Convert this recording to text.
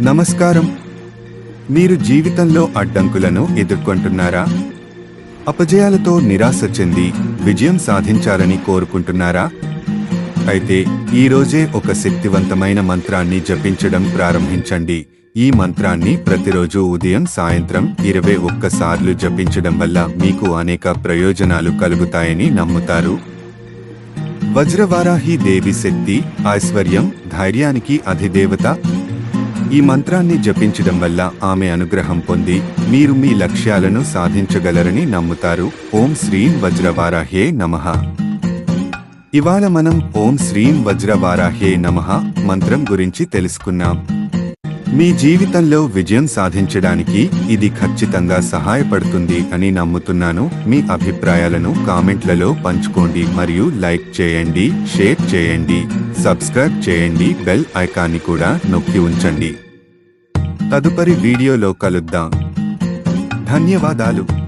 నమస్కారం. మీరు జీవితంలో అడ్డంకులను ఎదుర్కొంటున్నారా? అపజయాలతో నిరాశ చెంది విజయం సాధించాలని కోరుకుంటున్నారా? అయితే ఈరోజే ఒక శక్తివంతమైన మంత్రాన్ని జపించడం ప్రారంభించండి. ఈ మంత్రాన్ని ప్రతిరోజు ఉదయం సాయంత్రం ఇరవై ఒక్కసార్లు జపించడం వల్ల మీకు అనేక ప్రయోజనాలు కలుగుతాయని నమ్ముతారు. వజ్రవారాహి దేవి శక్తి ఐశ్వర్యం ధైర్యానికి అధిదేవత ఈ మంత్రాన్ని జపించడం వల్ల ఆమె అనుగ్రహం పొంది మీరు మీ లక్ష్యాలను సాధించగలరని నమ్ముతారు. ఓం శ్రీం వజ్రవారాహే నమః. ఇవాళ మనం ఓం శ్రీం వజ్రవారాహే నమః మంత్రం గురించి తెలుసుకున్నాం. మీ జీవితంలో విజయం సాధించడానికి ఇది ఖచ్చితంగా సహాయపడుతుంది అని నమ్ముతున్నాను. మీ అభిప్రాయాలను కామెంట్లలో పంచుకోండి మరియు లైక్ చేయండి షేర్ చేయండి సబ్స్క్రైబ్ చేయండి బెల్ ఐకాన్ని కూడా నొక్కి ఉంచండి. తదుపరి వీడియోలో కలుద్దాం. ధన్యవాదాలు.